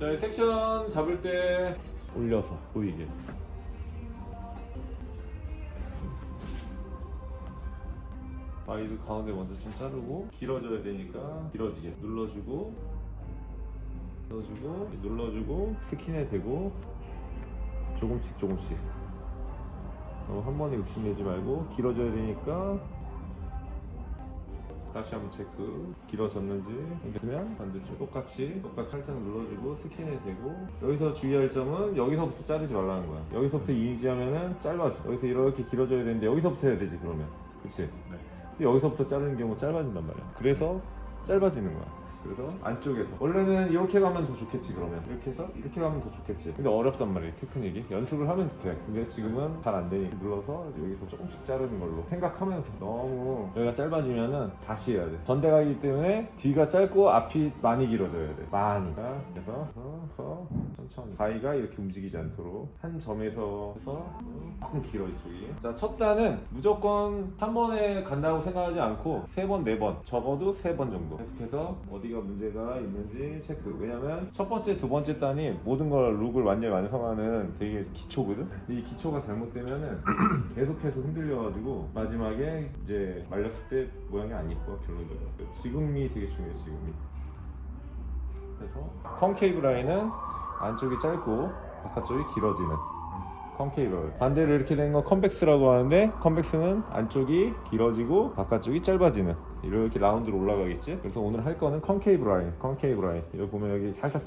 자, 이 섹션 잡을 때 올려서 보이게. 바이드 가운데 먼저 좀 자르고 길어져야 되니까 길어지게 눌러주고 눌러주고 눌러주고 스킨에 대고 조금씩 조금씩 너무 한 번에 욕심내지 말고 길어져야 되니까 다시 한번 체크. 길어졌는지. 그러면 반대쪽 똑같이 똑같이 살짝 눌러주고 스킨에 대고. 여기서 주의할 점은 여기서부터 자르지 말라는 거야. 여기서부터 이지하면은 짧아져. 여기서 이렇게 길어져야 되는데 여기서부터 해야 되지 그러면. 그치? 근데 여기서부터 자르는 경우 짧아진단 말이야. 그래서 짧아지는 거야 그래서 안쪽에서. 원래는 이렇게 가면 더 좋겠지 그러면. 이렇게 해서 이렇게 가면 더 좋겠지. 근데 어렵단 말이야 테크닉이. 연습을 하면 돼. 근데 지금은 잘 안 되니 눌러서 여기서 조금씩 자르는 걸로 생각하면서. 너무 여기가 짧아지면은 다시 해야 돼. 전대가기 때문에 뒤가 짧고 앞이 많이 길어져야 돼. 많이. 그래서 서서 천천히. 가위가 이렇게 움직이지 않도록 한 점에서 해서 조금 길어 이쪽이. 자첫 단은 무조건 한 번에 간다고 생각하지 않고 세 번 네 번 적어도 세 번 정도. 계속해서 어디 가 문제가 있는지 체크. 왜냐면 첫 번째 두 번째 단이 모든 걸 룩을 완전히 완성하는 되게 기초거든? 이 기초가 잘못되면은 계속해서 흔들려가지고 마지막에 이제 말렸을 때 모양이 안 이뻐 결론적으로. 지금이 되게 중요해 지금이. 그래서 컨케이브 라인은 안쪽이 짧고 바깥쪽이 길어지는 컨케이브 반대로 이렇게 된거 컨벡스라고 하는데 컨벡스는 안쪽이 길어지고 바깥쪽이 짧아지는 이렇게 라운드로 올라가겠지? 그래서 오늘 할 거는 컨케이브 라인 컨케이브 라인 여기 보면 여기 살짝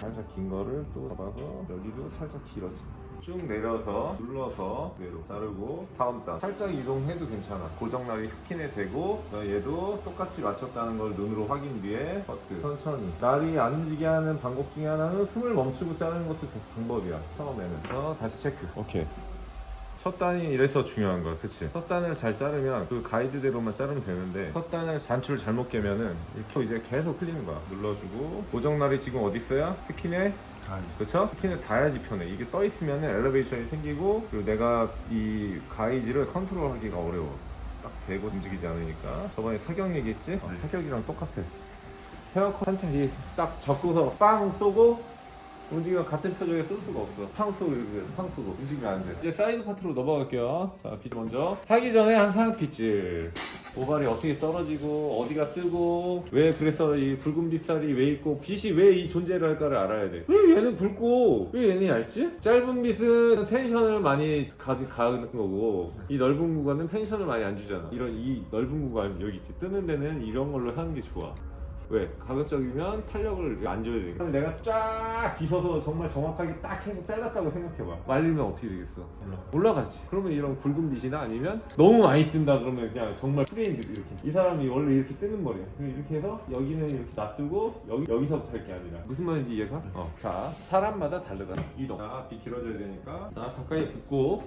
살짝 긴 거를 또 잡아서 여기도 살짝 길어지. 쭉 내려서 눌러서 위로 자르고 다음 단. 살짝 이동해도 괜찮아. 고정날이 스킨에 대고 얘도 똑같이 맞췄다는 걸 눈으로 확인 뒤에 커트 천천히. 날이 안 움직이게 하는 방법 중에 하나는 숨을 멈추고 자르는 것도 방법이야 처음에는. 그래서 다시 체크. 오케이 첫 단이 이래서 중요한 거야, 그치? 첫 단을 잘 자르면 그 가이드대로만 자르면 되는데 첫 단을 단추를 잘못 깨면은 이렇게 이제 계속 흘리는 거야. 눌러주고 고정날이 지금 어디 있어요? 스킨에 그렇죠? 스킨을 닿아야지 편해. 이게 떠 있으면 엘리베이션이 생기고 그리고 내가 이 가이지를 컨트롤하기가 어려워. 딱 대고 움직이지 않으니까. 저번에 사격 얘기했지? 어, 사격이랑 똑같아. 헤어컷 한참 이딱 잡고서 빵 쏘고 움직이면 같은 표정에 쓸 수가 없어. 팡 쏘고 이렇게 팡 쏘고 움직이면 안 돼. 이제 사이드 파트로 넘어갈게요. 자, 빗질 먼저. 하기 전에 항상 빗질. 모발이 어떻게 떨어지고 어디가 뜨고 왜 그래서 이 붉은 빗살이 왜 있고 빗이 왜 이 존재를 할까를 알아야 돼. 왜 얘는 굵고 왜 얘는 얇지? 짧은 빗은 텐션을 많이 가, 가는 거고 이 넓은 구간은 텐션을 많이 안 주잖아. 이런 이 넓은 구간 여기 있지. 뜨는 데는 이런 걸로 하는 게 좋아. 왜? 가급적이면 탄력을 안 줘야 되니까. 그럼 내가 쫙 빗어서 정말 정확하게 딱 해서 잘랐다고 생각해봐. 말리면 어떻게 되겠어? 올라가지. 그러면 이런 굵은 빗이나 아니면 너무 많이 뜬다 그러면 그냥 정말 프레임 이렇게. 이 사람이 원래 이렇게 뜨는 머리야. 그럼 이렇게 해서 여기는 이렇게 놔두고 여기, 여기서부터 할 게 아니라. 무슨 말인지 이해가? 어. 자, 사람마다 다르다. 이동. 자, 빗 길어져야 되니까. 자, 가까이 붙고.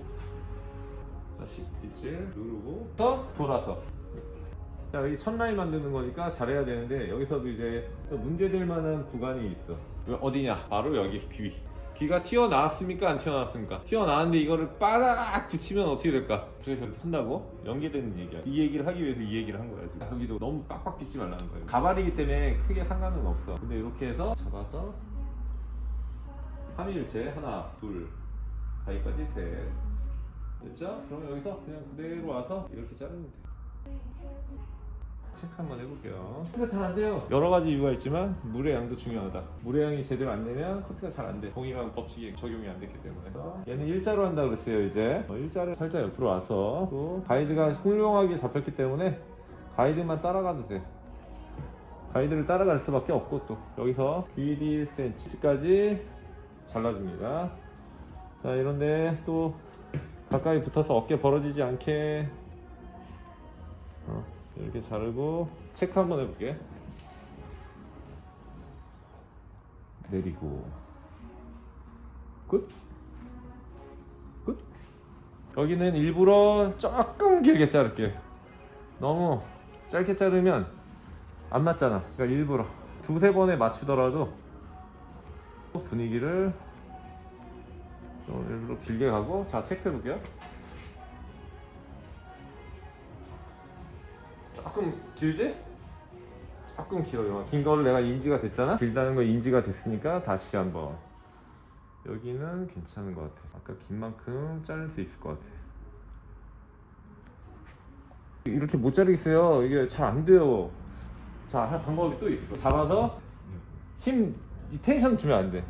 다시 빗질 누르고. 또 돌아서. 자 여기 첫 라인 만드는 거니까 잘해야 되는데 여기서도 이제 또 문제될 만한 구간이 있어. 왜 어디냐? 바로 여기 귀. 귀가 튀어나왔습니까? 안 튀어나왔습니까? 튀어나왔는데 이거를 빠닥 붙이면 어떻게 될까? 그래서 한다고? 연계되는 얘기야. 이 얘기를 하기 위해서 이 얘기를 한 거야 지금. 여기도 너무 빡빡 빗지 말라는 거야 가발이기 때문에 크게 상관은 없어. 근데 이렇게 해서 잡아서 삼일체 하나 둘 가위까지 셋. 됐죠? 그럼 여기서 그냥 그대로 와서 이렇게 자르면 돼 체크 한번 해볼게요. 커트가 잘 안 돼요. 여러 가지 이유가 있지만 물의 양도 중요하다. 물의 양이 제대로 안 되면 커트가 잘 안 돼. 동일한 법칙이 적용이 안 됐기 때문에. 얘는 일자로 한다 그랬어요 이제. 어, 일자를 살짝 옆으로 와서 또 가이드가 훌륭하게 잡혔기 때문에 가이드만 따라가도 돼. 가이드를 따라갈 수밖에 없고 또 여기서 1cm까지 잘라줍니다. 자 이런데 또 가까이 붙어서 어깨 벌어지지 않게 어, 이렇게 자르고 체크 한번 해볼게. 내리고. 끝? 끝? 여기는 일부러 조금 길게 자를게. 너무 짧게 자르면 안 맞잖아. 그러니까 일부러. 두세 번에 맞추더라도 분위기를 좀 일부러 길게 가고 자 체크해 볼게요 조금 길지? 조금 길어요. 긴 거를 내가 인지가 됐잖아. 길다는 거 인지가 됐으니까 다시 한번. 여기는 괜찮은 것 같아. 아까 긴 만큼 자를 수 있을 것 같아. 이렇게 못 자르겠어요. 이게 잘 안 돼요. 자, 할 방법이 또 있어. 잡아서 힘, 이 텐션 주면 안 돼.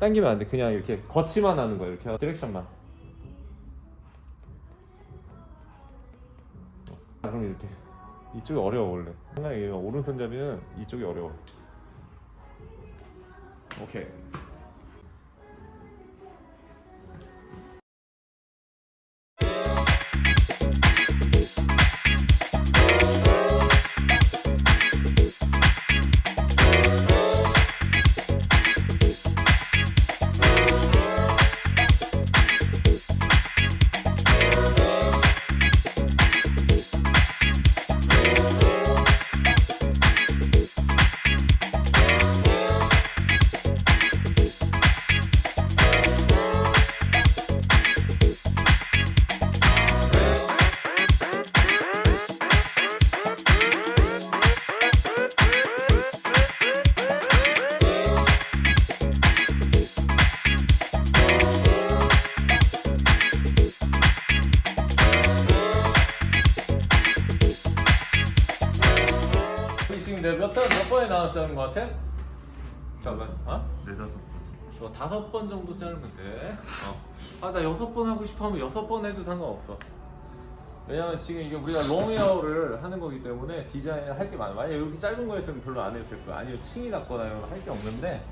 당기면 안 돼. 그냥 이렇게 거치만 하는 거야. 이렇게 디렉션만. 그럼 이렇게 이쪽이 어려워 원래. 상당히 오른손잡이는 이쪽이 어려워. 오케이. 몇 번, 몇 번에 나왔자는 것 같아? 잠깐, 어? 네다섯 번. 저 다섯 번 정도 자르면 돼. 어. 아, 나 여섯 번 하고 싶어 하면 여섯 번 해도 상관없어. 왜냐면 지금 이게 우리가 롱웨어를 하는 거기 때문에 디자인 할게 많아. 만약에 이렇게 짧은 거였으면 별로 안 했을 거야. 아니면 층이 났거나 이런 거할게 없는데,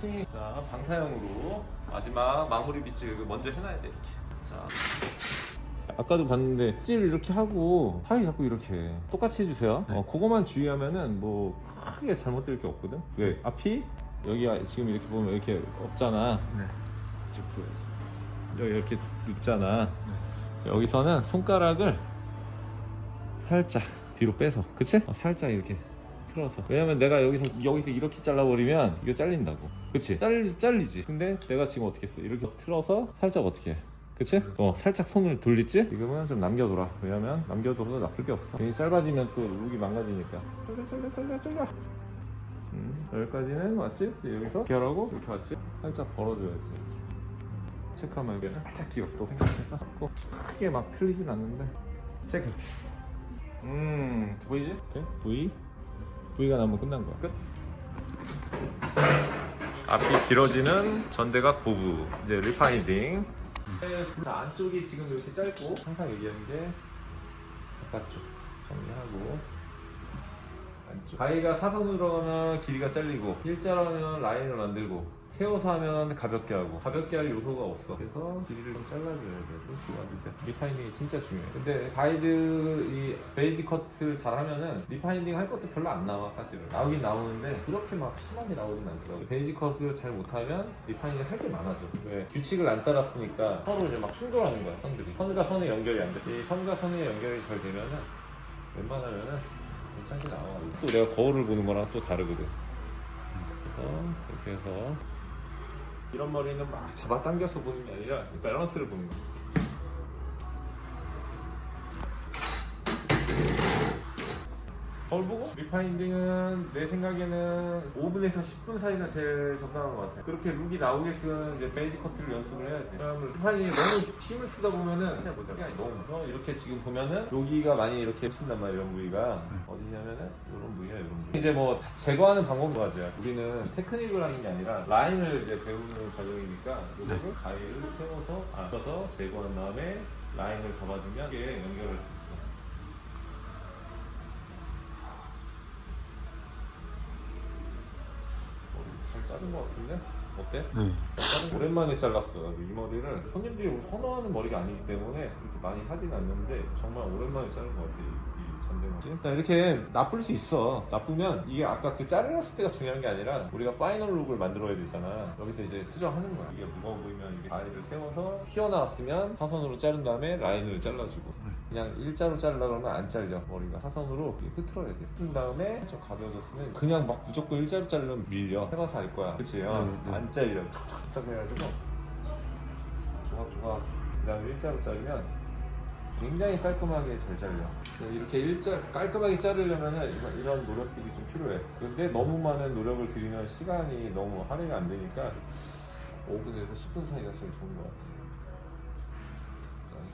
층이, 자, 방사형으로 마지막 마무리 빗질 먼저 해놔야 돼, 이렇게. 자. 아까도 봤는데 찔 이렇게 하고 파이 자꾸 이렇게 해. 똑같이 해주세요. 네. 어, 그거만 주의하면은 뭐 크게 잘못될 게 없거든. 왜? 네. 앞이 여기가 지금 이렇게 보면 이렇게 없잖아. 네. 지금 보여. 여기 이렇게 눕잖아. 네. 여기서는 손가락을 살짝 뒤로 빼서, 그치? 어, 살짝 이렇게 틀어서. 왜냐면 내가 여기서 여기서 이렇게 잘라버리면 이거 잘린다고. 그치? 잘리, 잘리지. 근데 내가 지금 어떻게 했어? 이렇게 틀어서 살짝 어떻게 해? 그치? 어, 살짝 손을 돌리지? 지금은 좀 남겨둬라. 왜냐면 남겨둬도 나쁠 게 없어. 괜히 짧아지면 또 룩이 망가지니까. 잘라, 잘라, 잘라, 잘라. 음, 여기까지는? 이제 여기서 이렇게 하라고 이렇게 왔지? 살짝 벌어줘야지. 체크하면 이게 살짝 귀엽고 생각해서 꼭 크게 막 틀리진 않는데 체크. 음, 보이지? 네? V. V가 나면 끝난 거야. 끝. 앞이 길어지는 전대각 부부 이제 리파이딩 자, 안쪽이 지금 이렇게 짧고 항상 얘기하는 게 바깥쪽 정리하고 안쪽. 가위가 사선으로 하면 길이가 잘리고 일자로는 라인을 만들고 세워서 하면 가볍게 하고 가볍게 할 요소가 없어. 그래서 길이를 좀 잘라줘야 돼좀 도와주세요. 리파이딩이 진짜 중요해 근데 가이드 이 베이직 컷을 잘 하면은 리파이딩 할 것도 별로 안 나와 사실은. 나오긴 나오는데 그렇게 막 심하게 나오진 않더라고 베이직 컷을 잘 못하면 리파이딩 할게 많아져. 왜? 규칙을 안 따랐으니까 서로 이제 막 충돌하는 거야 선들이. 선과 선의 연결이 안돼이 선과 선의 연결이 잘 되면은 웬만하면은 괜찮게 나와. 또 내가 거울을 보는 거랑 또 다르거든. 그래서 이렇게 해서 이런 머리는 막 잡아당겨서 보는 게 아니라 밸런스를 보는 거야 거울 보고 리파인딩은 내 생각에는 5분에서 10분 사이가 제일 적당한 것 같아. 그렇게 룩이 나오게끔 이제 베이지 커트를 연습을 해야지. 그러면 리파인딩이 너무 힘을 쓰다 보면은. 그냥 너무 어, 이렇게 지금 보면은 여기가 많이 이렇게 친단 말이야 이런 부위가 어디냐면은 이런 부위야 이런 부위. 이제 뭐 제거하는 방법도 가지야. 우리는 테크닉을 하는 게 아니라 라인을 이제 배우는 과정이니까 이거를 가위를 세워서 앉아서 제거한 다음에 라인을 잡아주면 이게 연결할 자른 것 같은데? 어때? 네. 오랜만에 잘랐어. 이 머리를 손님들이 선호하는 머리가 아니기 때문에 그렇게 많이 하진 않는데 정말 오랜만에 자른 것 같아. 이, 이 전대머리. 일단 이렇게 나쁠 수 있어. 나쁘면 이게 아까 그 자르렀을 때가 중요한 게 아니라 우리가 파이널 룩을 만들어야 되잖아. 여기서 이제 수정하는 거야. 이게 무거워 보이면 이게 가위를 세워서 튀어나왔으면 사선으로 자른 다음에 라인을 잘라주고 그냥 일자로 자르려 그러면 안 잘려 머리가 이렇게 흐트러야 돼 흐튼 다음에 좀 가벼워졌으면 그냥 막 무조건 일자로 자르면 밀려 해봐서 알 거야 그치? 어, 네, 네. 안 잘려 착착착 해가지고 조각조각 그 다음에 일자로 자르면 굉장히 깔끔하게 잘 잘려. 이렇게 일자 깔끔하게 자르려면은 이런, 이런 노력들이 좀 필요해. 근데 너무 많은 노력을 들이면 시간이 너무 할애가 안 되니까 5분에서 10분 사이가 제일 좋은 것 같아.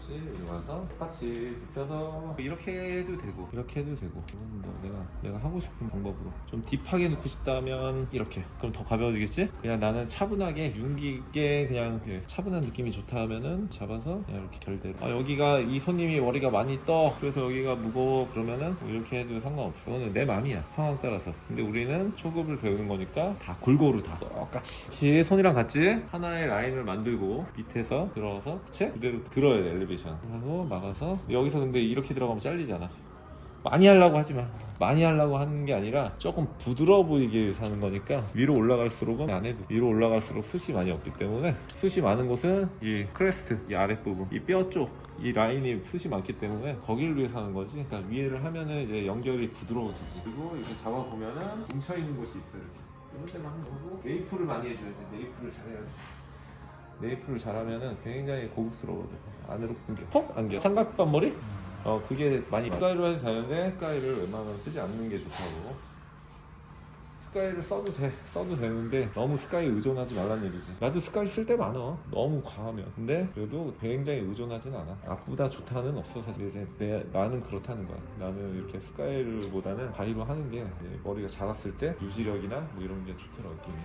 그렇지 여기 와서 똑같이 눕혀서 이렇게 해도 되고 이렇게 해도 되고. 뭐 내가 내가 하고 싶은 방법으로 좀 딥하게 넣고 싶다면 이렇게. 그럼 더 가벼워지겠지? 그냥 나는 차분하게 윤기 있게 그냥 이렇게 차분한 느낌이 좋다 하면은 잡아서 그냥 이렇게 결대로. 아 여기가 이 손님이 머리가 많이 떠. 그래서 여기가 무거워. 그러면은 뭐 이렇게 해도 상관없어. 그거는 내 마음이야. 상황 따라서. 근데 우리는 초급을 배우는 거니까 다 골고루 다 똑같이. 그치 손이랑 같이 하나의 라인을 만들고 밑에서 들어서 그치? 그대로 들어야 돼 엘리베이션 하고 막아서 여기서 근데 이렇게 들어가면 잘리잖아. 많이 하려고 하지 마. 많이 하려고 하는 게 아니라 조금 부드러워 보이게 사는 거니까 위로 올라갈수록은 안 해도 위로 올라갈수록 숱이 많이 없기 때문에 숱이 많은 곳은 이 크레스트 이 아랫부분 이 뼈 쪽 이 라인이 숱이 많기 때문에 거기를 위해서 하는 거지. 그러니까 위에를 하면은 이제 연결이 부드러워지지. 그리고 이렇게 잡아보면은 뭉쳐 있는 곳이 있어 이렇게. 이런 데만 한 거고 메이플을 많이 해줘야 돼. 메이플을 잘해야 돼 네이프를 잘하면은 굉장히 고급스러워져. 안으로 끊겨. 톡 안겨. 삼각반머리? 어 그게 많이 스카이로 해도 되는데 스카이를 웬만하면 쓰지 않는 게 좋다고. 스카이를 써도 돼, 써도 되는데 너무 스카이 의존하지 말란 얘기지. 나도 스카이 쓸 때 많아. 너무 과하면. 근데 그래도 굉장히 의존하진 않아. 나보다 좋다는 없어 사실. 이제 내, 나는 그렇다는 거야. 나는 이렇게 스카이를보다는 바위로 하는 게 이제 머리가 자랐을 때 유지력이나 뭐 이런 게 좋더라고 느낌이.